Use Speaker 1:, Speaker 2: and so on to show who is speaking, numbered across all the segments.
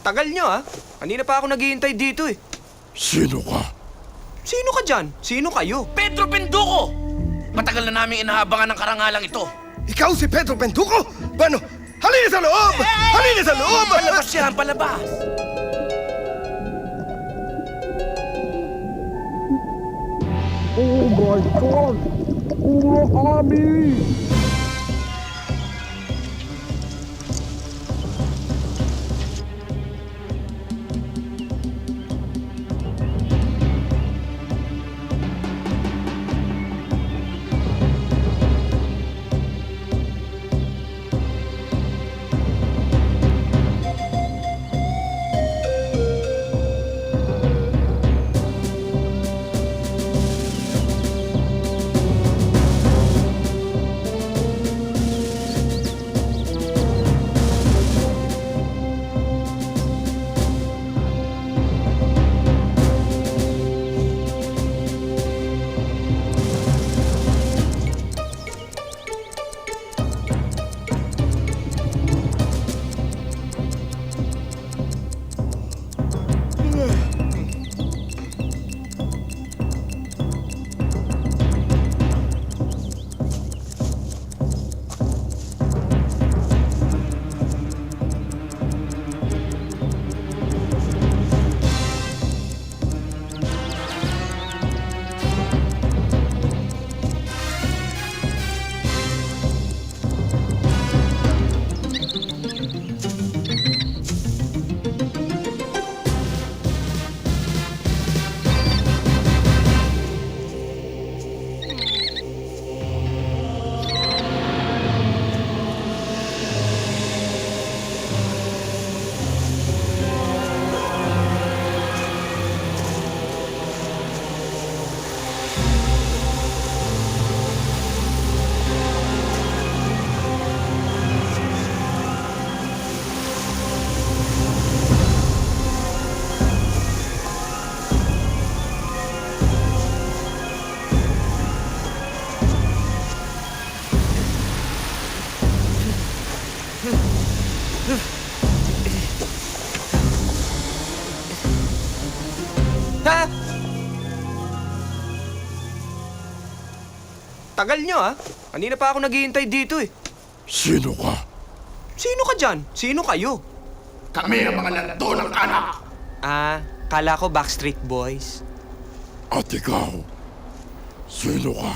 Speaker 1: Tagal nyo ah. Kanina pa ako naghihintay dito eh.
Speaker 2: Sino ka?
Speaker 1: Sino ka dyan? Sino kayo?
Speaker 3: Pedro Penduko! Matagal na namin inaabangan ang karangalang ito.
Speaker 4: Ikaw si Pedro Pentuco? Bueno, halina sa loob! Halina sa loob!
Speaker 3: Palabas yan, palabas!
Speaker 1: Ha? Tagal nyo ah. Kanina pa ako naghihintay dito eh.
Speaker 2: Sino ka?
Speaker 1: Sino ka dyan? Sino kayo?
Speaker 3: Kami ang mga lando ng anak!
Speaker 1: Ah, kala ko Backstreet Boys.
Speaker 2: At ikaw? Sino ka?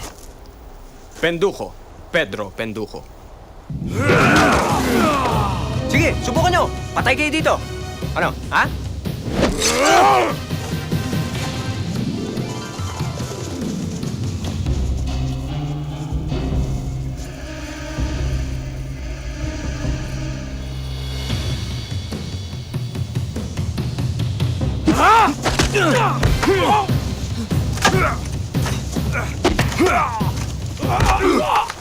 Speaker 1: Penduko. Pedro Penduko. Sige, subukan nyo. Patay kayo dito. Ano, ha? 啊
Speaker 2: 啊啊啊啊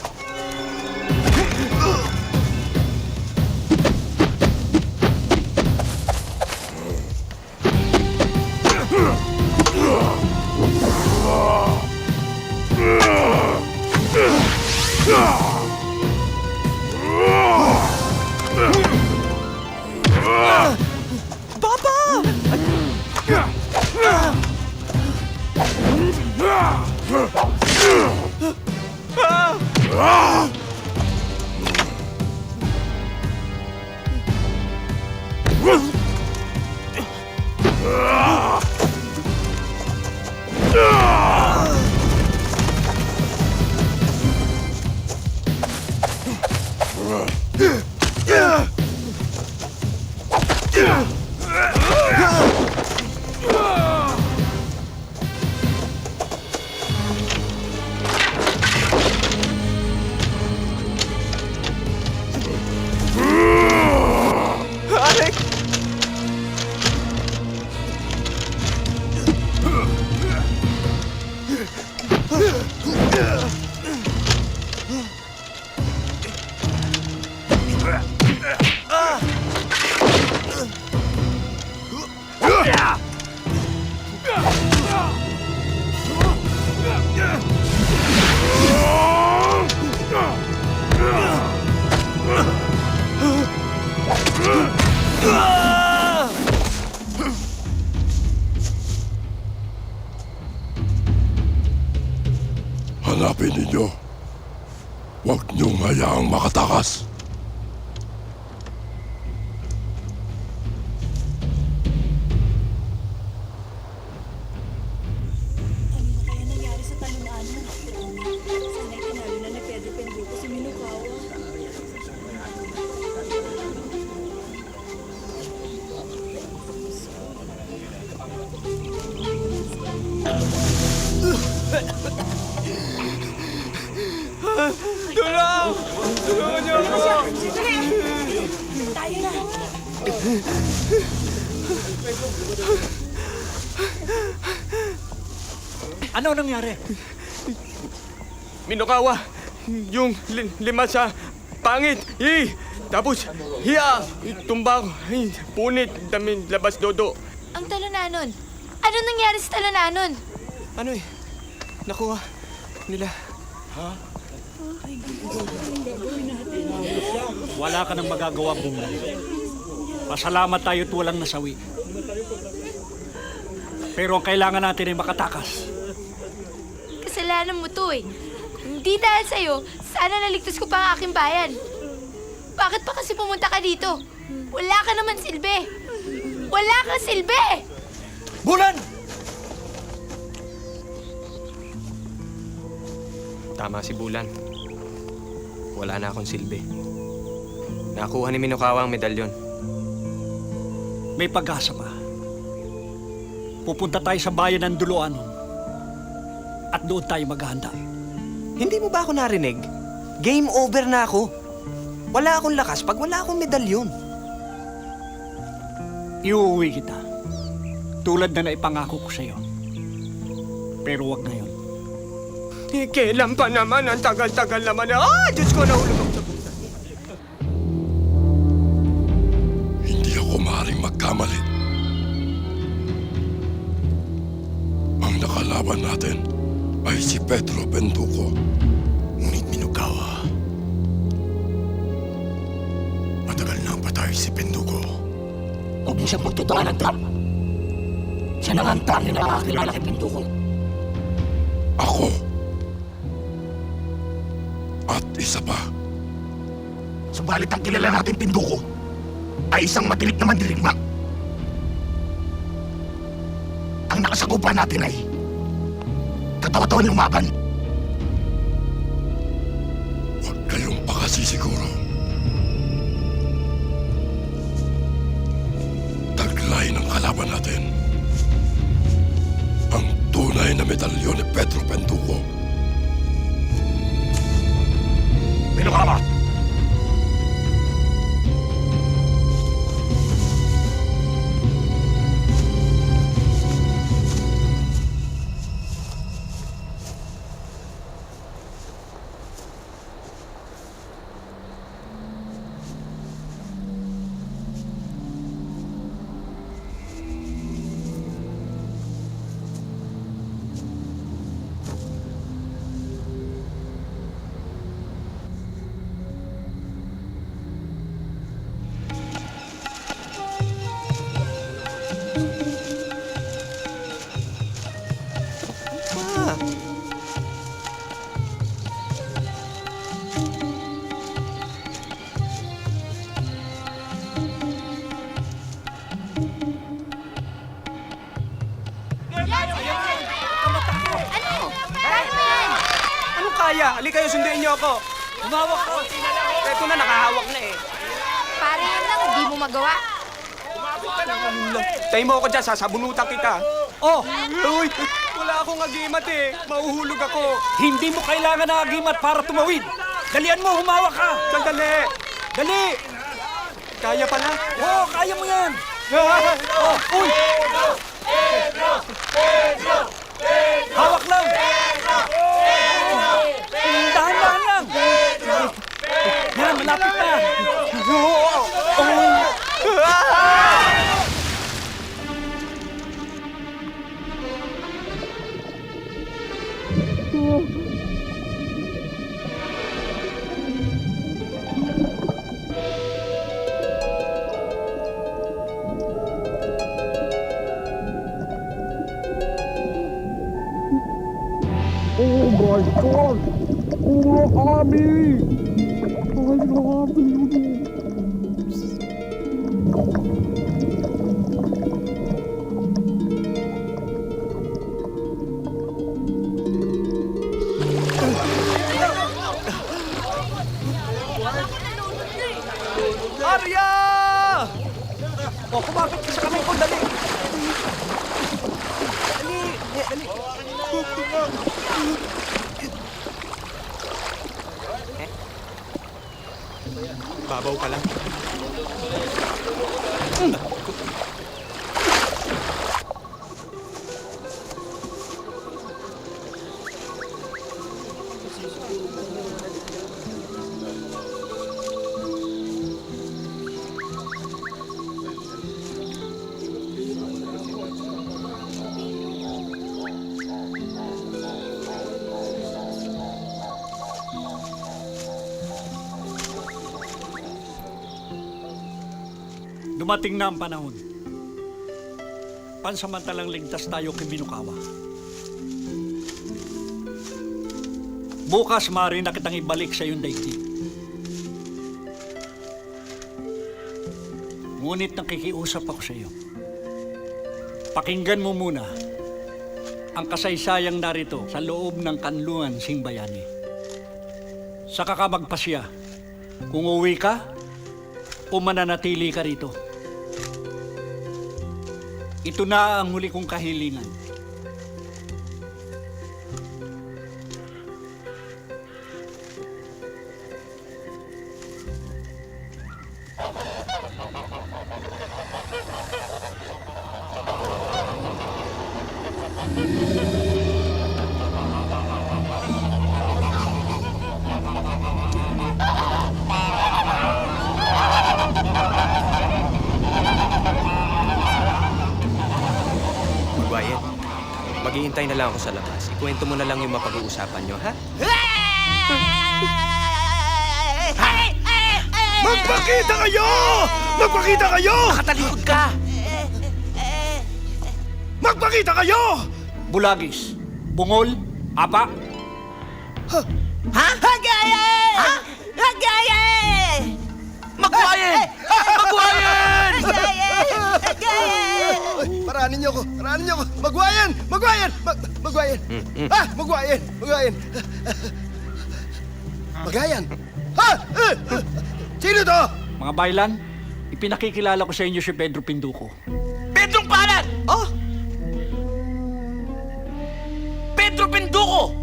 Speaker 2: Ninyo, huwag niyong hayaang makatakas.
Speaker 5: Ano nangyari?
Speaker 6: Minokawa, yung li- lima sa pangit, eh, tapos, hiya, tumbang, punit, damin, labas dodo.
Speaker 7: Ang talunanon. Ano nangyari sa talunanon?
Speaker 6: Ano eh, nakuha nila.
Speaker 5: Wala ka nang magagawa, Bunga. Pasalamat tayo at walang nasawi. Pero ang kailangan natin ay makatakas.
Speaker 7: Kasalanan mo to eh. Hindi dahil sa'yo, sana naligtas ko pa ang aking bayan. Bakit pa kasi pumunta ka dito? Wala ka naman silbi. Wala kang silbi!
Speaker 1: Bulan!
Speaker 4: Tama si Bulan. Wala na akong silbi. Nakuha ni Minokawa ang medalyon.
Speaker 5: May pag-asa pa. Pupunta tayo sa bayan ng Duluan. At doon tayo maghahanda.
Speaker 1: Hindi mo ba ako narinig? Game over na ako. Wala akong lakas pag wala akong medalyon.
Speaker 5: Iuwi kita. Tulad na naipangako ko sa'yo. Pero wag ngayon.
Speaker 6: Eh, kailan pa naman, ang tagal-tagal naman. Ah, Diyos ko, nahulog
Speaker 2: nakalaban natin ay si Pedro Benduco.
Speaker 8: Ngunit Minukawa, matagal na ang patay si Penduko. Huwag mo siyang pagtutuan ng trap. Siya na ang tanging nakakakilala kay Penduko.
Speaker 2: Ako. At isa pa,
Speaker 8: Subalit ang kilala natin Penduko ay isang matilik na mandirigma. Ang nakasakupan natin ay katawa-tawa ng umaban.
Speaker 2: huwag kayong pakasisiguro. Taglay ng kalaban natin. Ang tunay na medalyon ni Pedro Benduco.
Speaker 8: Minukawa!
Speaker 1: Ali kayo, sunduin niyo ako. Humawak ko. Ito na, nakahawak na eh.
Speaker 7: Pare yan lang, hindi mo magawa.
Speaker 6: Tayo mo ako dyan, sasabunutan kita.
Speaker 5: Oh!
Speaker 6: Uy, wala akong agimat eh. Mahuhulog ako.
Speaker 5: Hindi mo kailangan ng agimat para tumawid. Dalian mo, humawak ka!
Speaker 6: Sandali.
Speaker 5: Dali!
Speaker 6: Kaya pala.
Speaker 5: Oo, kaya mo yan!
Speaker 6: Ah!
Speaker 5: Oh, uy! Hawak lang! Dahan-dahan
Speaker 1: melakukan. Oh my god! Oh, army! Abend.
Speaker 4: Babaw ka lang.
Speaker 5: Dumating na ang panahon. Pansamantalang ligtas tayo kay Minukawa. Bukas maaari na kitang ibalik sa iyong daigdig. Ngunit nakikiusap ako sa iyo. Pakinggan mo muna ang kasaysayang narito sa loob ng kanlungan Singbayani. Saka ka kung uwi ka o mananatili ka rito. Ito na ang huli kong kahilingan.
Speaker 4: Maghihintay na lang ako sa labas. Ikwento mo na lang yung mapag-uusapan nyo, ha?
Speaker 9: Magpakita kayo! Magpakita kayo!
Speaker 1: Nakatalikod ka!
Speaker 9: Magpakita kayo!
Speaker 5: Bulagis, bungol, apa,
Speaker 1: Ha? Hagayan! Ha? Hagayan! Magwayan! Magwayan!
Speaker 9: Niyo ako! Paranin niyo ako! Magwayan! Magwayan! Mag magwayan! Ha? Magwayan! Magwayan! Magayan! Ha? Eh, Sino to?
Speaker 5: mga baylan, ipinakikilala ko sa inyo si Pedro Pinduco.
Speaker 1: Pedrong Palad! Oh! Pedro Penduko!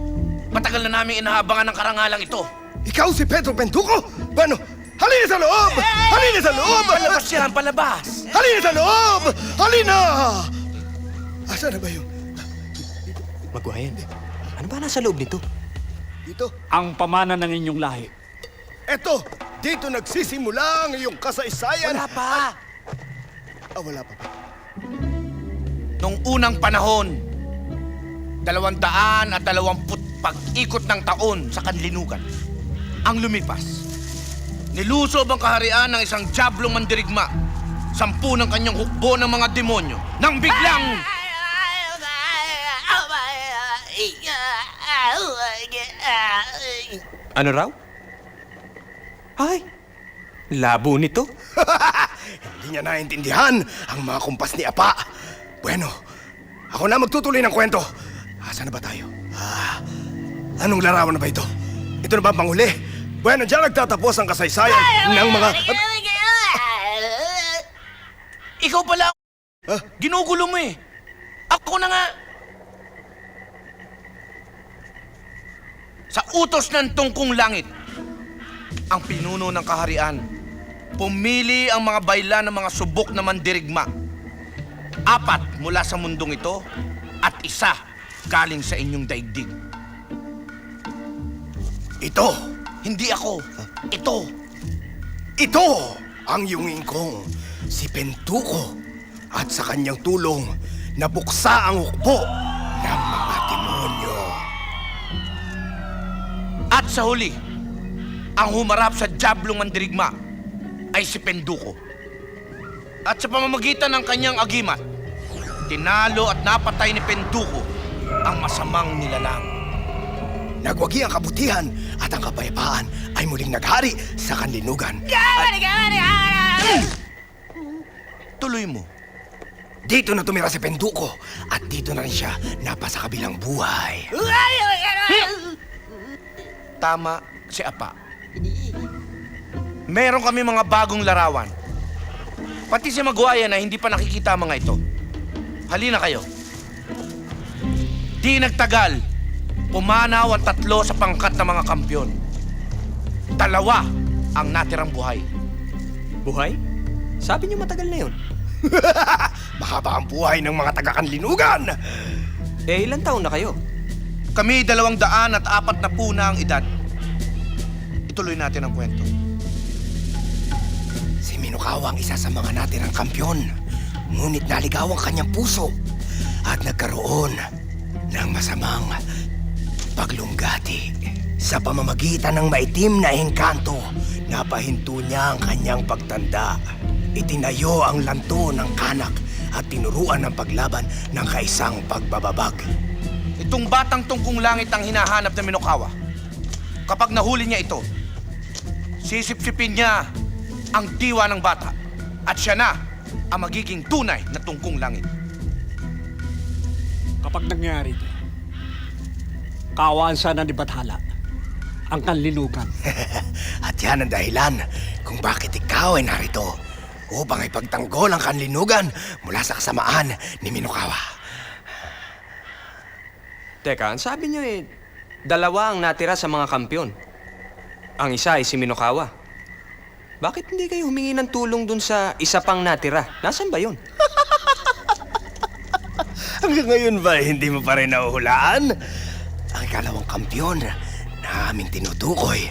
Speaker 1: Matagal na namin inaabangan ng karangalang ito.
Speaker 9: Ikaw si Pedro Pentuco? Bueno, halina sa loob! Halina sa loob!
Speaker 1: Palabas yan, palabas!
Speaker 9: Halina sa loob! Halina! Asa na ba yung...
Speaker 4: Maguayan, ano ba nasa loob nito?
Speaker 9: Dito?
Speaker 5: Ang pamana ng inyong lahi.
Speaker 9: Eto! Dito nagsisimula ang iyong kasaysayan!
Speaker 1: Wala pa!
Speaker 9: Ah, wala pa?
Speaker 3: Nung unang panahon, dalawang daan at dalawamput pag-ikot ng taon sa kanlinugan, ang lumipas. Nilusob ang kaharian ng isang jablong mandirigma, sampu ng kanyang hukbo ng mga demonyo, nang biglang...
Speaker 4: Ano raw? Ay, labo nito.
Speaker 9: Hindi niya naintindihan ang mga kumpas ni Apa. Bueno, ako na magtutuloy ng kwento. Asa na ba tayo? Ah, anong larawan na ba ito? Ito na ba ang panghuli? Bueno, diyan nagtatapos ang kasaysayan ng mga...
Speaker 3: Ikaw pala,
Speaker 9: Huh?
Speaker 3: ginugulo mo eh. Ako na nga. Sa utos ng tungkong langit, ang pinuno ng kaharian, pumili ang mga bayla ng mga subok na mandirigma. Apat mula sa mundong ito at isa galing sa inyong daigdig.
Speaker 9: Ito!
Speaker 3: Hindi ako. Ito.
Speaker 9: Ito ang yungin kong si Pentuko at sa kanyang tulong nabuksa ang hukbo
Speaker 3: sa huli, ang humarap sa Diablong Mandirigma ay si Penduko. At sa pamamagitan ng kanyang agimat, tinalo at napatay ni Penduko ang masamang nilalang.
Speaker 9: nagwagi ang kabutihan at ang kapayapaan ay muling naghari sa kanlinugan.
Speaker 3: Tuloy mo.
Speaker 9: Dito na tumira si Penduko at dito na rin siya napasa kabilang buhay.
Speaker 3: Tama si Apa. Meron kami mga bagong larawan. Pati si Maguaya na hindi pa nakikita mga ito. Halina kayo. Di nagtagal, pumanaw ang tatlo sa pangkat ng mga kampyon. Dalawa ang natirang buhay.
Speaker 4: Buhay? Sabi niyo matagal na yun.
Speaker 9: Mahaba ang buhay ng mga taga-kanlinugan.
Speaker 4: Eh, ilan taon na kayo?
Speaker 3: Kami dalawang daan at apat na po na ang edad. Ituloy natin ang kwento.
Speaker 9: Si Minokawa ang isa sa mga natirang kampyon. Ngunit naligaw ang kanyang puso at nagkaroon ng masamang paglunggati. Sa pamamagitan ng maitim na engkanto, napahinto niya ang kanyang pagtanda. Itinayo ang lanto ng kanak at tinuruan ng paglaban ng kaisang pagbababag.
Speaker 3: Itong batang tungkong langit ang hinahanap ng Minokawa. Kapag nahuli niya ito, sisipsipin niya ang diwa ng bata at siya na ang magiging tunay na tungkong langit.
Speaker 5: Kapag nangyari ito, kawaan sana ni Bathala ang kanlinugan.
Speaker 9: At yan ang dahilan kung bakit ikaw ay narito upang ipagtanggol ang kanlinugan mula sa kasamaan ni Minokawa.
Speaker 4: Teka, ang sabi niyo eh, dalawa ang natira sa mga kampyon. Ang isa ay si Minokawa. Bakit hindi kayo humingi ng tulong dun sa isa pang natira? Nasaan ba yun?
Speaker 9: Hanggang ngayon ba hindi mo pa rin nahuhulaan? Ang ikalawang kampyon na aming tinutukoy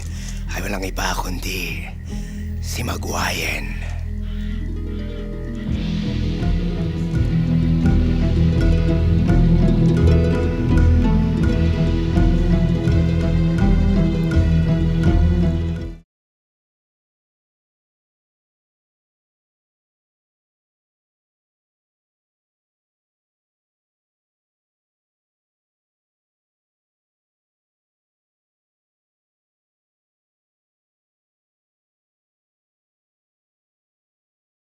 Speaker 9: ay walang iba kundi si Maguayen.